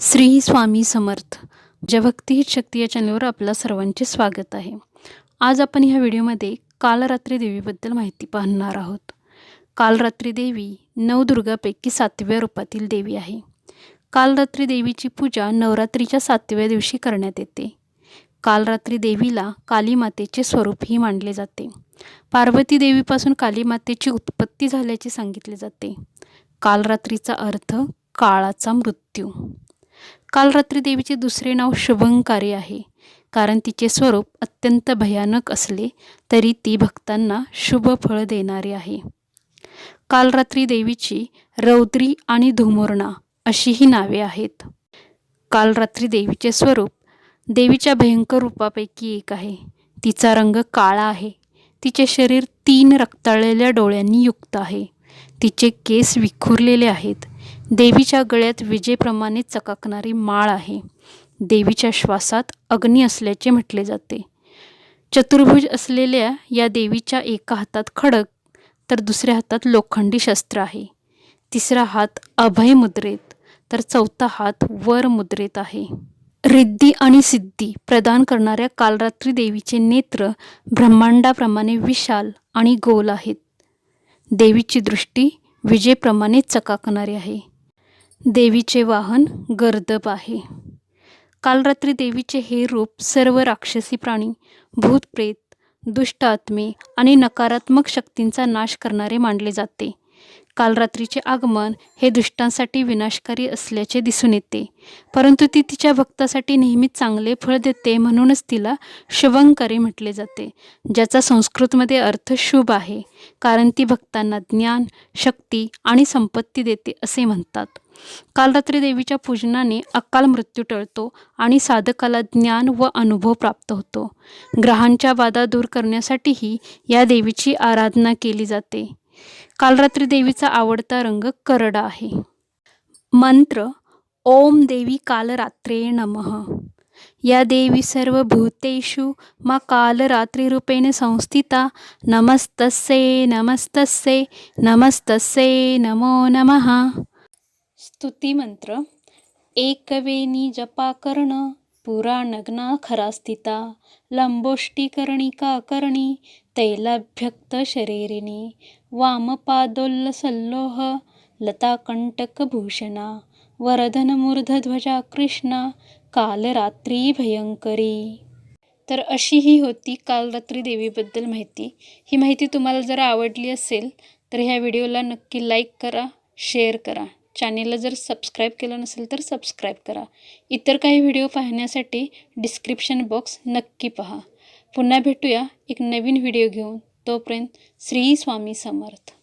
श्री स्वामी समर्थ. जयभक्ती ही शक्ती या चॅनलवर आपल्या सर्वांचे स्वागत आहे. आज आपण ह्या व्हिडिओमध्ये कालरात्री देवीबद्दल माहिती पाहणार आहोत. कालरात्री देवी नवदुर्गापैकी सातव्या रूपातील देवी आहे. कालरात्री देवीची पूजा नवरात्रीच्या सातव्या दिवशी करण्यात येते. कालरात्री देवीला कालीमातेचे स्वरूपही मानले जाते. पार्वती देवीपासून कालीमातेची उत्पत्ती झाल्याचे सांगितले जाते. कालरात्रीचा अर्थ काळाचा मृत्यू. कालरात्री देवीचे दुसरे नाव शुभंकारी आहे. कारण तिचे स्वरूप अत्यंत भयानक असले तरी ती भक्तांना शुभ फळ देणारी आहे. कालरात्री देवीची रौद्री आणि धुमुरणा अशीही नावे आहेत. कालरात्री देवीचे स्वरूप देवीच्या भयंकर रूपापैकी एक आहे. तिचा रंग काळा आहे. तिचे शरीर तीन रक्ताळलेल्या डोळ्यांनी युक्त आहे. तिचे केस विखुरलेले आहेत. देवीच्या गळ्यात विजेप्रमाणे चकाकणारी माळ आहे. देवीच्या श्वासात अग्नी असल्याचे म्हटले जाते. चतुर्भुज असलेल्या या देवीच्या एका हातात खडक तर दुसऱ्या हातात लोखंडी शस्त्र आहे. तिसरा हात अभय मुद्रेत तर चौथा हात वर मुद्रेत आहे. रिद्धी आणि सिद्धी प्रदान करणाऱ्या कालरात्री देवीचे नेत्र ब्रह्मांडाप्रमाणे विशाल आणि गोल आहेत. देवीची दृष्टी विजेप्रमाणे चकाकणारी आहे. देवीचे वाहन गर्दब आहे. काल रात्री देवीचे हे रूप सर्व राक्षसी प्राणी भूतप्रेत दुष्ट आत्मे आणि नकारात्मक शक्तींचा नाश करणारे मानले जाते. कालरात्रीचे आगमन हे दुष्टांसाठी विनाशकारी असल्याचे दिसून येते. परंतु ती तिच्या भक्तासाठी नेहमीच चांगले फळ देते म्हणूनच तिला शुभंकरी म्हटले जाते ज्याचा संस्कृतमध्ये अर्थ शुभ आहे कारण ती भक्तांना ज्ञान शक्ती आणि संपत्ती देते असे म्हणतात. कालरात्री देवीच्या पूजनाने अकाल मृत्यू टळतो आणि साधकाला ज्ञान व अनुभव प्राप्त होतो. ग्रहांच्या बाधा दूर करण्यासाठीही या देवीची आराधना केली जाते. कालरात्री देवीचा आवडता रंग करडा आहे. मंत्र ओम देवी कालरात्रे नमः. या देवी सर्व भूतेषु मा कालरात्रिरूपेण संस्थिता। नमस्तस्ये नमस्तस्ये नमस्तस्ये नमो नमः। स्तुतिमंत्र एकवेणी जपा करणं पुरा नग्ना खरा स्थिता लंबोष्टीकर्णिका करणी तैलाभ्यक्त शरीरिणी वामपादोल्लसल्लोह लताकंटकभूषणा वरधनमूर्धध्वजा कृष्णा कालरात्री भयंकरी. तर अशी ही होती कालरात्री देवीबद्दल माहिती. ही माहिती तुम्हाला जर आवडली असेल तर ह्या व्हिडिओला नक्की लाईक करा शेअर करा. चॅनेलला जर सबस्क्राईब केलं नसेल तर सबस्क्राईब करा. इतर काही व्हिडिओ पाहण्यासाठी डिस्क्रिप्शन बॉक्स नक्की पहा. पुन्हा भेटूया एक नवीन व्हिडिओ घेऊन. तोपर्यंत श्री स्वामी समर्थ.